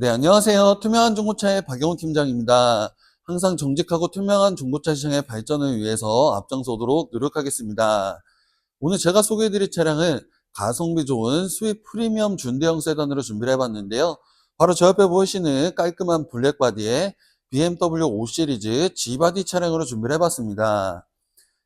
네, 안녕하세요. 투명한 중고차의 박영훈 팀장입니다. 항상 정직하고 투명한 중고차 시장의 발전을 위해서 앞장서도록 노력하겠습니다. 오늘 제가 소개해드릴 차량은 가성비 좋은 수입 프리미엄 준대형 세단으로 준비를 해봤는데요. 바로 저 옆에 보이시는 깔끔한 블랙 바디의 BMW 5 시리즈 G바디 차량으로 준비를 해봤습니다.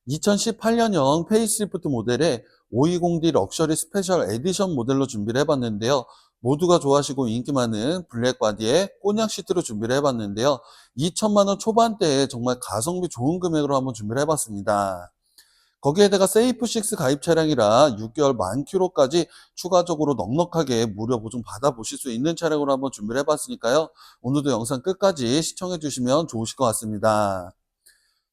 2018년형 페이스리프트 모델의 520D 럭셔리 스페셜 에디션 모델로 준비를 해봤는데요. 모두가 좋아하시고 인기 많은 블랙 바디의 꼬냑 시트로 준비를 해봤는데요. 2천만 원 초반대에 정말 가성비 좋은 금액으로 한번 준비를 해봤습니다. 거기에다가 세이프6 가입 차량이라 6개월 만 킬로까지 추가적으로 넉넉하게 무료 보증 받아보실 수 있는 차량으로 한번 준비를 해봤으니까요. 오늘도 영상 끝까지 시청해 주시면 좋으실 것 같습니다.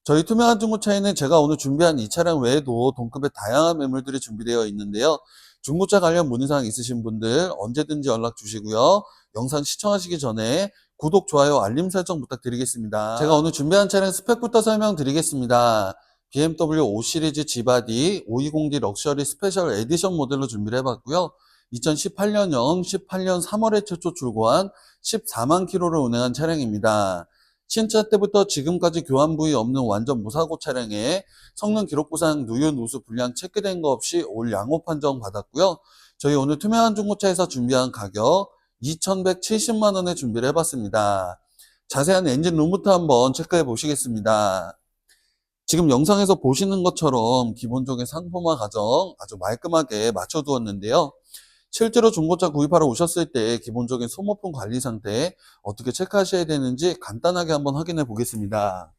저희 투명한 중고차에는 제가 오늘 준비한 이 차량 외에도 동급의 다양한 매물들이 준비되어 있는데요. 중고차 관련 문의사항 있으신 분들 언제든지 연락 주시고요. 영상 시청하시기 전에 구독, 좋아요, 알림 설정 부탁드리겠습니다. 제가 오늘 준비한 차량 스펙부터 설명드리겠습니다. BMW 5 시리즈 G바디 520D 럭셔리 스페셜 에디션 모델로 준비를 해봤고요. 2018년형 18년 3월에 최초 출고한 14만 킬로를 운행한 차량입니다. 신차 때부터 지금까지 교환 부위 없는 완전 무사고 차량에 성능 기록 부상 누유 누수 불량 체크된 거 없이 올 양호 판정 받았고요. 저희 오늘 투명한 중고차에서 준비한 가격 2,170만 원에 준비를 해봤습니다. 자세한 엔진 룸부터 한번 체크해 보시겠습니다. 지금 영상에서 보시는 것처럼 기본적인 상품화 과정 아주 말끔하게 맞춰두었는데요. 실제로 중고차 구입하러 오셨을 때 기본적인 소모품 관리 상태 어떻게 체크하셔야 되는지 간단하게 한번 확인해 보겠습니다.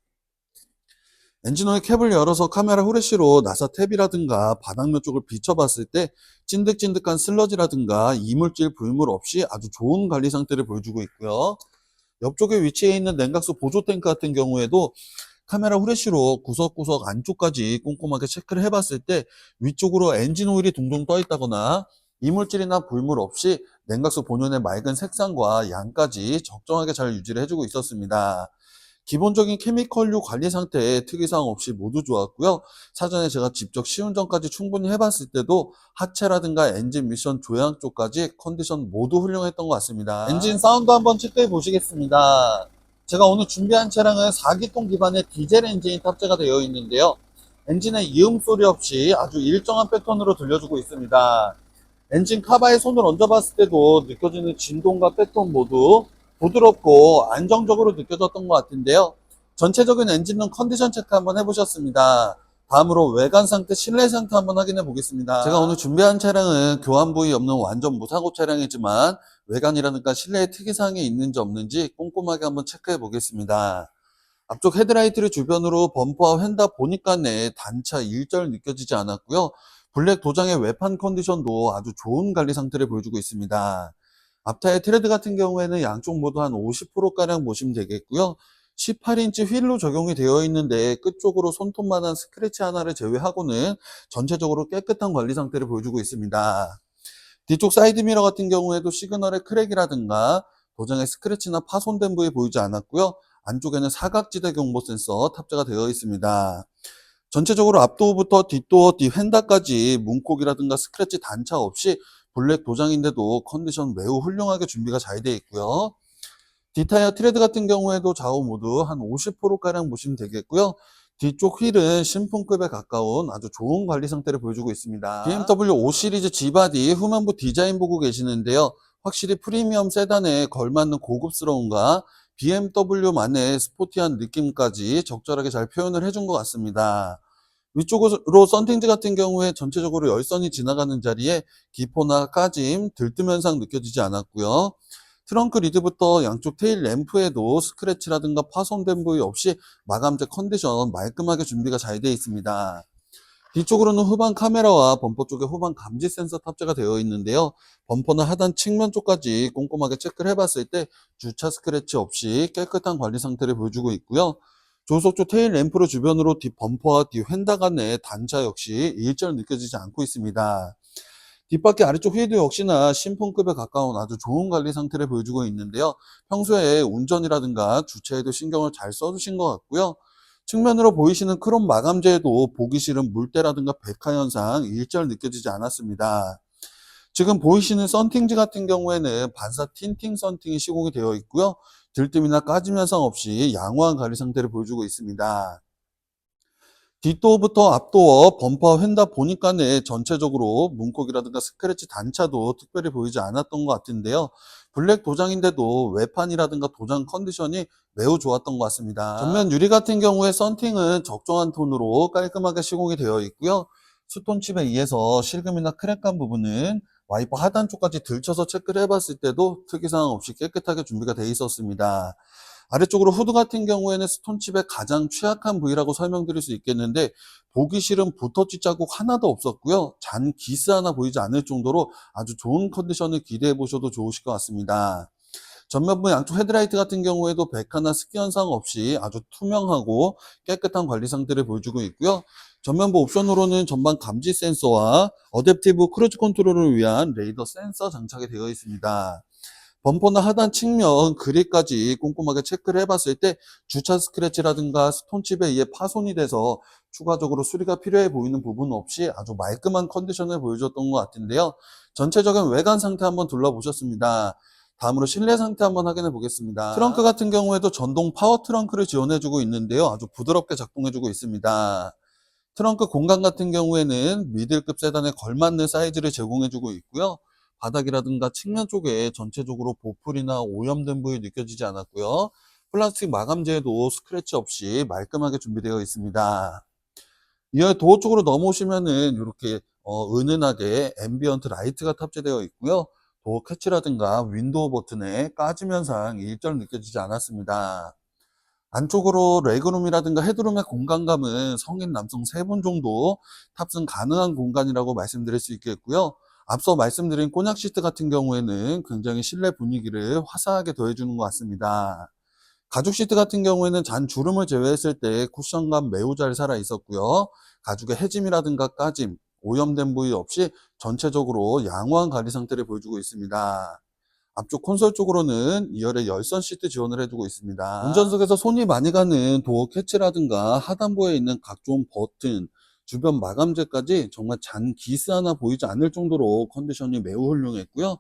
엔진오일 캡을 열어서 카메라 후레쉬로 나사 탭이라든가 바닥면 쪽을 비춰봤을 때 찐득찐득한 슬러지라든가 이물질, 불물 없이 아주 좋은 관리 상태를 보여주고 있고요. 옆쪽에 위치해 있는 냉각수 보조 탱크 같은 경우에도 카메라 후레쉬로 구석구석 안쪽까지 꼼꼼하게 체크를 해봤을 때 위쪽으로 엔진 오일이 둥둥 떠 있다거나 이물질이나 불물 없이 냉각수 본연의 맑은 색상과 양까지 적정하게 잘 유지를 해주고 있었습니다. 기본적인 케미컬류 관리 상태에 특이사항 없이 모두 좋았고요. 사전에 제가 직접 시운전까지 충분히 해봤을 때도 하체라든가 엔진 미션 조향 쪽까지 컨디션 모두 훌륭했던 것 같습니다. 엔진 사운드 한번 체크해 보시겠습니다. 제가 오늘 준비한 차량은 4기통 기반의 디젤 엔진이 탑재가 되어 있는데요. 엔진의 이음 소리 없이 아주 일정한 패턴으로 들려주고 있습니다. 엔진 카바에 손을 얹어봤을 때도 느껴지는 진동과 패턴 모두 부드럽고 안정적으로 느껴졌던 것 같은데요. 전체적인 엔진룸 컨디션 체크 한번 해보셨습니다. 다음으로 외관 상태, 실내 상태 한번 확인해 보겠습니다. 제가 오늘 준비한 차량은 교환 부위 없는 완전 무사고 차량이지만 외관이라든가 실내에 특이사항이 있는지 없는지 꼼꼼하게 한번 체크해 보겠습니다. 앞쪽 헤드라이트를 주변으로 범퍼와 휀다 보니까 내 단차 일절 느껴지지 않았고요. 블랙 도장의 외판 컨디션도 아주 좋은 관리 상태를 보여주고 있습니다. 앞타의 트레드 같은 경우에는 양쪽 모두 한 50%가량 보시면 되겠고요. 18인치 휠로 적용이 되어 있는데 끝쪽으로 손톱만한 스크래치 하나를 제외하고는 전체적으로 깨끗한 관리 상태를 보여주고 있습니다. 뒤쪽 사이드 미러 같은 경우에도 시그널의 크랙이라든가 도장의 스크래치나 파손된 부위 보이지 않았고요. 안쪽에는 사각지대 경보 센서 탑재가 되어 있습니다. 전체적으로 앞도어부터 뒷도어, 뒤휀다까지 문콕이라든가 스크래치 단차 없이 블랙 도장인데도 컨디션 매우 훌륭하게 준비가 잘 되어 있고요. 뒷타이어 트레드 같은 경우에도 좌우 모두 한 50%가량 보시면 되겠고요. 뒤쪽 휠은 신품급에 가까운 아주 좋은 관리 상태를 보여주고 있습니다. BMW 5 시리즈 G바디 후면부 디자인 보고 계시는데요. 확실히 프리미엄 세단에 걸맞는 고급스러움과 BMW만의 스포티한 느낌까지 적절하게 잘 표현을 해준 것 같습니다. 위쪽으로 썬팅지 같은 경우에 전체적으로 열선이 지나가는 자리에 기포나 까짐, 들뜸 현상 느껴지지 않았고요. 트렁크 리드부터 양쪽 테일 램프에도 스크래치라든가 파손된 부위 없이 마감재 컨디션 말끔하게 준비가 잘 되어 있습니다. 뒤쪽으로는 후방 카메라와 범퍼 쪽에 후방 감지 센서 탑재가 되어 있는데요. 범퍼는 하단 측면 쪽까지 꼼꼼하게 체크를 해봤을 때 주차 스크래치 없이 깨끗한 관리 상태를 보여주고 있고요. 조속조 테일 램프로 주변으로 뒷 범퍼와 뒤 휀다 간의 단차 역시 일절 느껴지지 않고 있습니다. 뒷바퀴 아래쪽 휠도 역시나 신품급에 가까운 아주 좋은 관리 상태를 보여주고 있는데요. 평소에 운전이라든가 주차에도 신경을 잘 써주신 것 같고요. 측면으로 보이시는 크롬 마감재에도 보기 싫은 물때라든가 백화 현상 일절 느껴지지 않았습니다. 지금 보이시는 썬팅지 같은 경우에는 반사 틴팅 썬팅이 시공이 되어 있고요. 들뜸이나 까짐 현상 없이 양호한 관리 상태를 보여주고 있습니다. 뒷도어부터 앞도어, 범퍼, 휀다 보니까는 전체적으로 문콕이라든가 스크래치 단차도 특별히 보이지 않았던 것 같은데요. 블랙 도장인데도 외판이라든가 도장 컨디션이 매우 좋았던 것 같습니다. 전면 유리 같은 경우에 썬팅은 적정한 톤으로 깔끔하게 시공이 되어 있고요. 수톤칩에 의해서 실금이나 크랙간 부분은 와이퍼 하단 쪽까지 들쳐서 체크를 해봤을 때도 특이사항 없이 깨끗하게 준비가 되어 있었습니다. 아래쪽으로 후드 같은 경우에는 스톤칩의 가장 취약한 부위라고 설명드릴 수 있겠는데 보기 싫은 붓터치 자국 하나도 없었고요. 잔 기스 하나 보이지 않을 정도로 아주 좋은 컨디션을 기대해 보셔도 좋으실 것 같습니다. 전면부 양쪽 헤드라이트 같은 경우에도 백화나 습기 현상 없이 아주 투명하고 깨끗한 관리 상태를 보여주고 있고요. 전면부 옵션으로는 전방 감지 센서와 어댑티브 크루즈 컨트롤을 위한 레이더 센서 장착이 되어 있습니다. 범퍼나 하단 측면 그립까지 꼼꼼하게 체크를 해봤을 때 주차 스크래치라든가 스톤칩에 의해 파손이 돼서 추가적으로 수리가 필요해 보이는 부분 없이 아주 말끔한 컨디션을 보여줬던 것 같은데요. 전체적인 외관 상태 한번 둘러보셨습니다. 다음으로 실내 상태 한번 확인해 보겠습니다. 트렁크 같은 경우에도 전동 파워 트렁크를 지원해주고 있는데요. 아주 부드럽게 작동해주고 있습니다. 트렁크 공간 같은 경우에는 미들급 세단에 걸맞는 사이즈를 제공해주고 있고요. 바닥이라든가 측면 쪽에 전체적으로 보풀이나 오염된 부위 느껴지지 않았고요. 플라스틱 마감재에도 스크래치 없이 말끔하게 준비되어 있습니다. 이어 도어 쪽으로 넘어오시면은 이렇게 어, 은은하게 앰비언트 라이트가 탑재되어 있고요. 도어 캐치라든가 윈도우 버튼에 까짐 현상 일절 느껴지지 않았습니다. 안쪽으로 레그룸이라든가 헤드룸의 공간감은 성인 남성 3분 정도 탑승 가능한 공간이라고 말씀드릴 수 있겠고요. 앞서 말씀드린 꼬냑 시트 같은 경우에는 굉장히 실내 분위기를 화사하게 더해주는 것 같습니다. 가죽 시트 같은 경우에는 잔 주름을 제외했을 때 쿠션감 매우 잘 살아 있었고요. 가죽의 해짐이라든가 까짐, 오염된 부위 없이 전체적으로 양호한 관리 상태를 보여주고 있습니다. 앞쪽 콘솔 쪽으로는 2열의 열선 시트 지원을 해주고 있습니다. 운전석에서 손이 많이 가는 도어 캐치라든가 하단부에 있는 각종 버튼, 주변 마감재까지 정말 잔 기스 하나 보이지 않을 정도로 컨디션이 매우 훌륭했고요.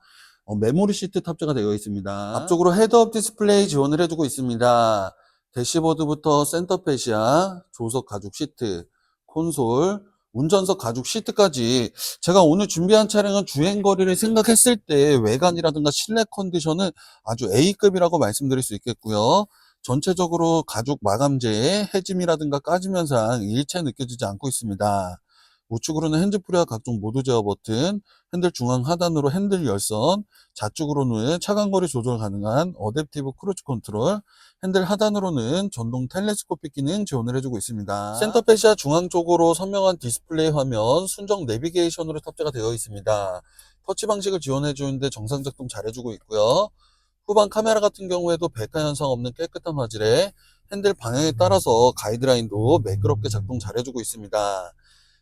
어, 메모리 시트 탑재가 되어 있습니다. 앞쪽으로 헤드업 디스플레이 지원을 해주고 있습니다. 대시보드부터 센터페시아, 조석 가죽 시트, 콘솔, 운전석 가죽 시트까지 제가 오늘 준비한 차량은 주행거리를 생각했을 때 외관이라든가 실내 컨디션은 아주 A급이라고 말씀드릴 수 있겠고요. 전체적으로 가죽 마감재에 해짐이라든가 까짐 현상 일체 느껴지지 않고 있습니다. 우측으로는 핸즈프리와 각종 모드 제어 버튼, 핸들 중앙 하단으로 핸들 열선, 좌측으로는 차간거리 조절 가능한 어댑티브 크루즈 컨트롤, 핸들 하단으로는 전동 텔레스코픽 기능 지원을 해주고 있습니다. 센터 페시아 중앙 쪽으로 선명한 디스플레이 화면, 순정 내비게이션으로 탑재가 되어 있습니다. 터치 방식을 지원해 주는데 정상 작동 잘 해주고 있고요. 후방 카메라 같은 경우에도 백화 현상 없는 깨끗한 화질에 핸들 방향에 따라서 가이드라인도 매끄럽게 작동 잘 해주고 있습니다.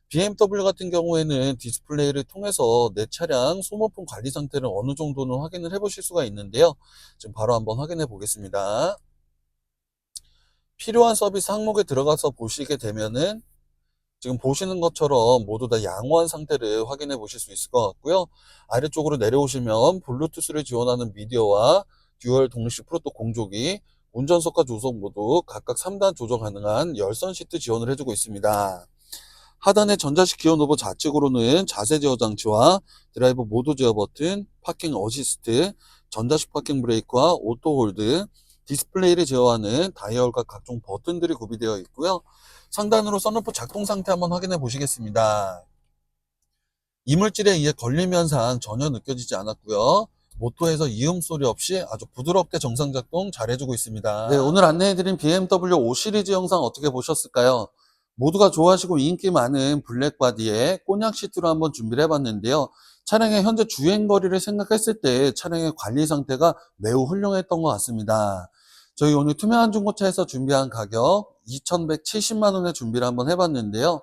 BMW 같은 경우에는 디스플레이를 통해서 내 차량 소모품 관리 상태를 어느 정도는 확인을 해 보실 수가 있는데요. 지금 바로 한번 확인해 보겠습니다. 필요한 서비스 항목에 들어가서 보시게 되면은 지금 보시는 것처럼 모두 다 양호한 상태를 확인해 보실 수 있을 것 같고요. 아래쪽으로 내려오시면 블루투스를 지원하는 미디어와 듀얼 동시 프로토 공조기, 운전석과 조석 모두 각각 3단 조정 가능한 열선 시트 지원을 해주고 있습니다. 하단의 전자식 기어 노브 좌측으로는 자세 제어 장치와 드라이브 모드 제어 버튼, 파킹 어시스트, 전자식 파킹 브레이크와 오토 홀드, 디스플레이를 제어하는 다이얼과 각종 버튼들이 구비되어 있고요. 상단으로 썬루프 작동 상태 한번 확인해 보시겠습니다. 이물질에 의해 걸림 현상 전혀 느껴지지 않았고요. 모토에서 이음 소리 없이 아주 부드럽게 정상 작동 잘 해주고 있습니다. 네, 오늘 안내해드린 BMW 5 시리즈 영상 어떻게 보셨을까요? 모두가 좋아하시고 인기 많은 블랙 바디에 꼬냑 시트로 한번 준비를 해봤는데요. 차량의 현재 주행 거리를 생각했을 때 차량의 관리 상태가 매우 훌륭했던 것 같습니다. 저희 오늘 투명한 중고차에서 준비한 가격 2,170만 원에 준비를 한번 해봤는데요.